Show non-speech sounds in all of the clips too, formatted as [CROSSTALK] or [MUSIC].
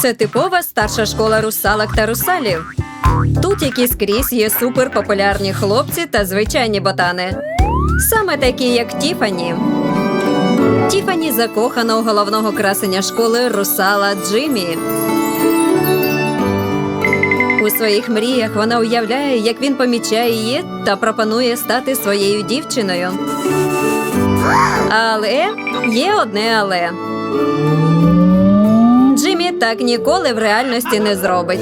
Це типова старша школа русалок та русалів. Тут, як і скрізь, є суперпопулярні хлопці та звичайні ботани. Саме такі, як Тіфані. Тіфані закохана у головного красення школи русала Джиммі. У своїх мріях вона уявляє, як він помічає її та пропонує стати своєю дівчиною. Але є одне але. Так ніколи в реальності не зробить.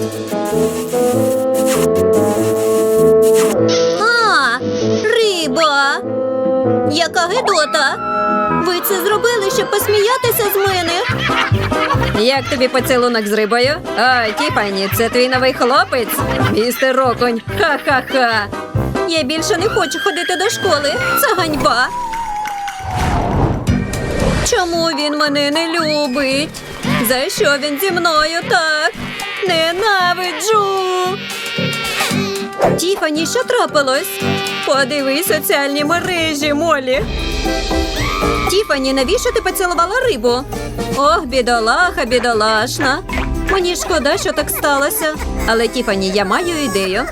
А, риба. Яка гидота. Ви це зробили, щоб посміятися з мене. Як тобі поцілунок з рибою? А, Тіфані, це твій новий хлопець? Містер Роконь. Ха-ха-ха. Я більше не хочу ходити до школи. Це ганьба. Чому він мене не любить? За що він зі мною так? Ненавиджу. Тіфані, що трапилось? Подивись соціальні мережі, Молі. Тіфані, навіщо ти поцілувала рибу? Ох, бідолаха, бідолашна. Мені шкода, що так сталося. Але Тіфані, я маю ідею.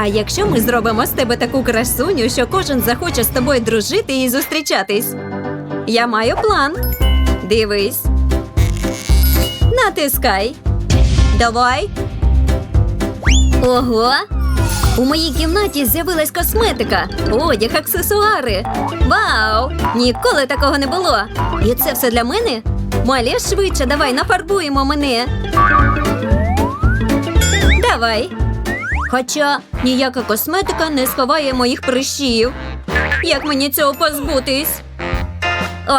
А якщо ми зробимо з тебе таку красуню, що кожен захоче з тобою дружити і зустрічатись? Я маю план. Дивись. Натискай. Давай. Ого. У моїй кімнаті з'явилась косметика, одяг, аксесуари. Вау! Ніколи такого не було. І це все для мене? Малі, швидше, давай нафарбуємо мене. Давай. Хоча ніяка косметика не сховає моїх прищів. Як мені цього позбутись? О,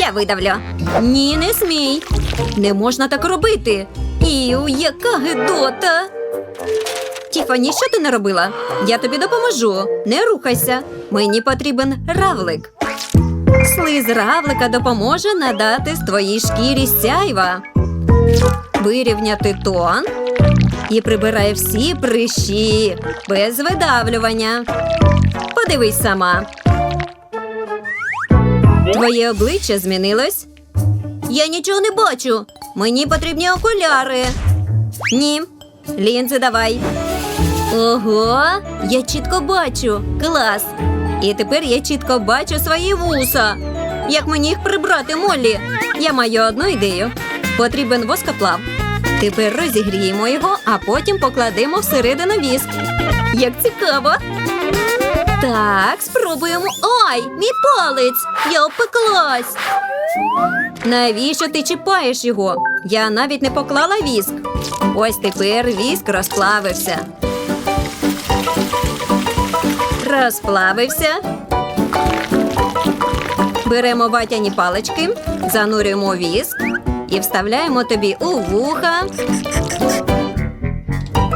я видавлю. Ні, не смій. Не можна так робити. Іу, яка гидота. Тіфані, що ти не робила? Я тобі допоможу. Не рухайся. Мені потрібен равлик. Слиз равлика допоможе надати твоїй шкірі сяйва. Вирівняти тон і прибирає всі прищі без видавлювання. Подивись сама. Твоє обличчя змінилось? Я нічого не бачу. Мені потрібні окуляри. Ні. Лінзи давай. Ого, я чітко бачу. Клас. І тепер я чітко бачу свої вуса. Як мені їх прибрати, Моллі? Я маю одну ідею. Потрібен воскоплав. Тепер розігріємо його, а потім покладемо всередину віск. Як цікаво. Так, спробуємо. Ай, мій палець! Я опеклась. Навіщо ти чіпаєш його? Я навіть не поклала віск. Ось тепер віск розплавився. Розплавився. Беремо ватяні палички, занурюємо віск і вставляємо тобі у вуха,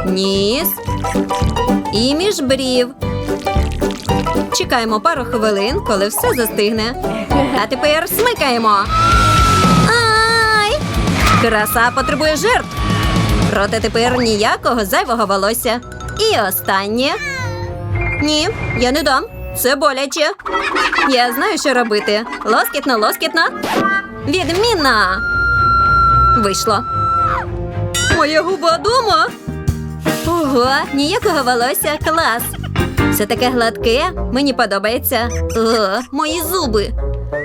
ніс і між брів. Чекаємо пару хвилин, коли все застигне. А тепер смикаємо. Ай! Краса потребує жертв. Проте тепер ніякого зайвого волосся. І останнє. Ні, я не дам. Це боляче. Я знаю, що робити. Лоскітно, лоскітно. Відмінно. Вийшло. Моя губа дома. Ого, ніякого волосся. Клас. Все таке гладке, мені подобається. О, мої зуби.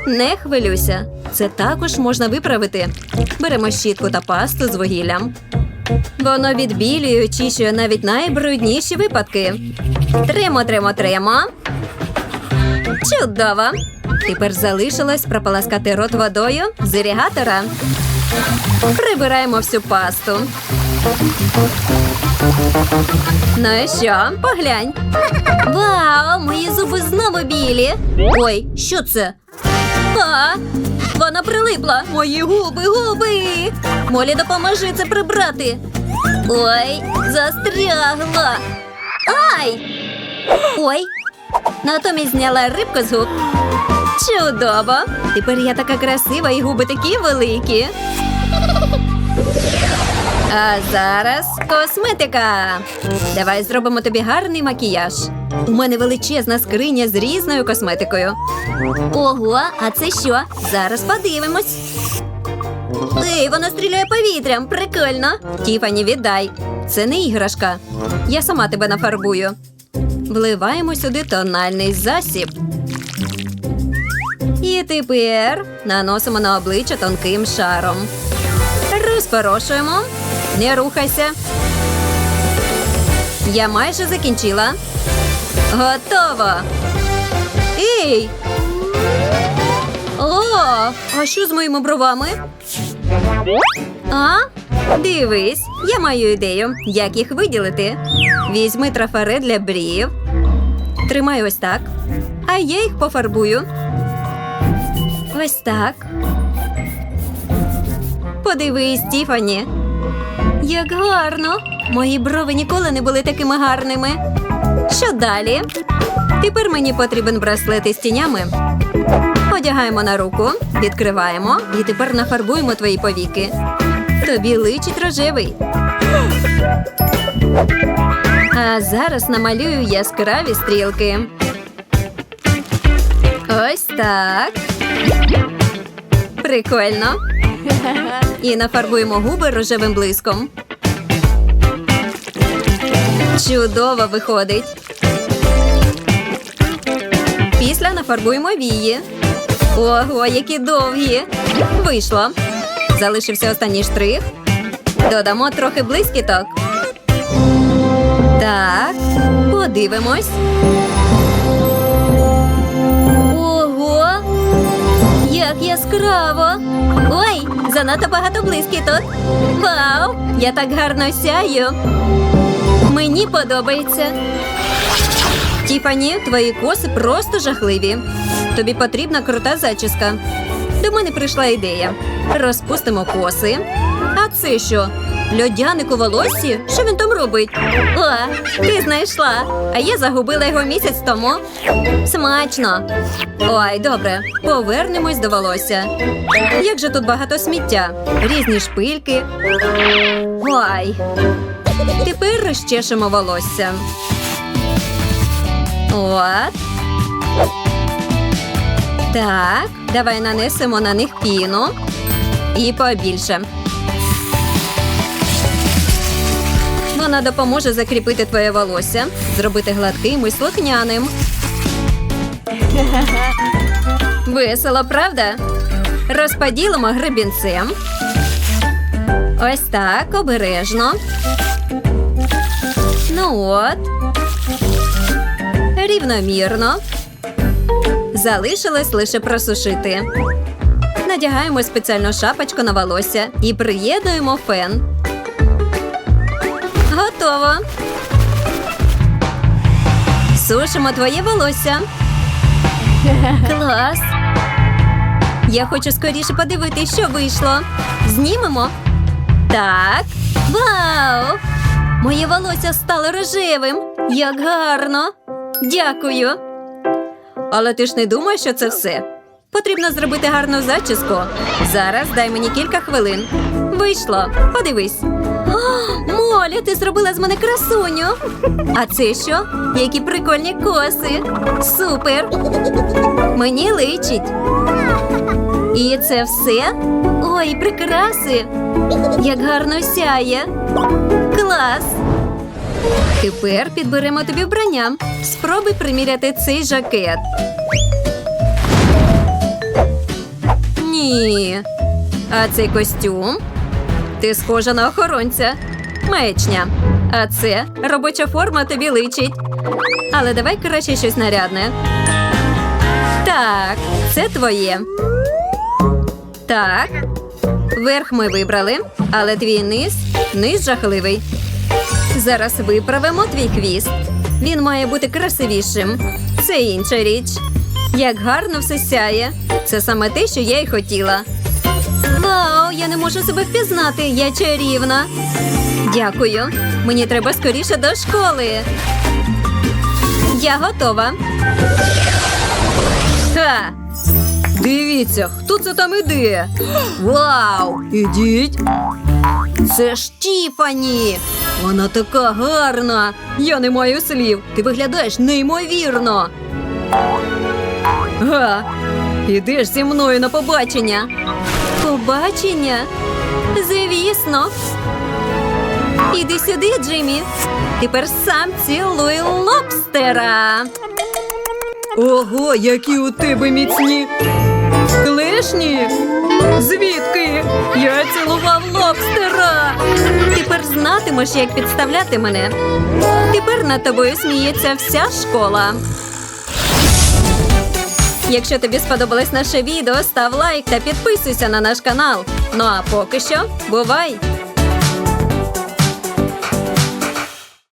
Не хвилюйся. Це також можна виправити. Беремо щітку та пасту з вугіллям. Воно відбілює і очищує навіть найбрудніші випадки. Тримо, тримо, тримо. Чудово. Тепер залишилось прополоскати рот водою з іригатора. Прибираємо всю пасту. Ну що, поглянь. Вау, мої зуби знову білі. Ой, що це? А, вона прилипла. Мої губи, губи. Молі, допоможи це прибрати. Ой, застрягла. Ай! Ой. Натомість зняла рибку з губ. Чудово! Тепер я така красива і губи такі великі. А зараз косметика. Давай зробимо тобі гарний макіяж. У мене величезна скриня з різною косметикою. Ого, а це що? Зараз подивимось. Ей, вона стріляє повітрям, прикольно. Тіфані, віддай. Це не іграшка. Я сама тебе нафарбую. Вливаємо сюди тональний засіб. І тепер наносимо на обличчя тонким шаром. Розпорошуємо. Не рухайся. Я майже закінчила. Готово. Ей! О, а що з моїми бровами? А? Дивись, я маю ідею, як їх виділити. Візьми трафарет для брів. Тримай ось так. А я їх пофарбую. Ось так. Подивись, Тіфані. Як гарно! Мої брови ніколи не були такими гарними. Що далі? Тепер мені потрібен браслет із тінями. Одягаємо на руку, відкриваємо і тепер нафарбуємо твої повіки. Тобі личить рожевий. А зараз намалюю яскраві стрілки. Ось так. Прикольно. І нафарбуємо губи рожевим блиском. Чудово виходить. Після нафарбуємо вії. Ого, які довгі. Вийшло. Залишився останній штрих. Додамо трохи блискіток. Так, подивимось. Як яскраво! Ой, занадто багато блискіток. Вау! Я так гарно сяю. Мені подобається. Тіфані, твої коси просто жахливі. Тобі потрібна крута зачіска. До мене прийшла ідея. Розпустимо коси. А це що? Льодяник у волоссі? Що він там робить? О, ти знайшла. А я загубила його місяць тому. Смачно. Ой, добре, повернемось до волосся. Як же тут багато сміття, різні шпильки. Ой. Тепер розчешемо волосся. От. Так, давай нанесемо на них піну. І побільше. Вона допоможе закріпити твоє волосся, зробити гладким і слухняним. Весело, правда? Розподілимо гребінцем. Ось так, обережно. Ну от. Рівномірно. Залишилось лише просушити. Надягаємо спеціальну шапочку на волосся і приєднуємо фен. Готово. Сушимо твоє волосся. [LAUGHS] Клас. Я хочу скоріше подивитися, що вийшло. Знімемо. Так. Вау! Моє волосся стало рожевим. Як гарно. Дякую. Але ти ж не думаєш, що це все. Потрібно зробити гарну зачіску. Зараз дай мені кілька хвилин. Вийшло. Подивись. О, ти зробила з мене красуню. А це що? Які прикольні коси. Супер. Мені личить. І це все? Ой, прикраси. Як гарно сяє. Клас. Тепер підберемо тобі вбрання. Спробуй приміряти цей жакет. Ні. А цей костюм? Ти схожа на охоронця. Маячня. А це робоча форма тобі личить. Але давай краще щось нарядне. Так, це твоє. Так. Верх ми вибрали, але твій низ низ жахливий. Зараз виправимо твій хвіст. Він має бути красивішим. Це інша річ. Як гарно все сяє. Це саме те, що я й хотіла. Вау, я не можу себе впізнати. Я чарівна. Дякую. Мені треба скоріше до школи. Я готова. Ха! Дивіться, хто це там іде? Вау! Ідіть. Це ж Тіфані! Вона така гарна! Я не маю слів. Ти виглядаєш неймовірно. Га, ідеш зі мною на побачення. Побачення? Звісно. Іди сюди, Джиммі. Тепер сам цілуй лобстера. Ого, які у тебе міцні. Клешні? Звідки? Я цілував лобстера. Тепер знатимеш, як підставляти мене. Тепер над тобою сміється вся школа. Якщо тобі сподобалось наше відео, став лайк та підписуйся на наш канал. Ну а поки що, бувай!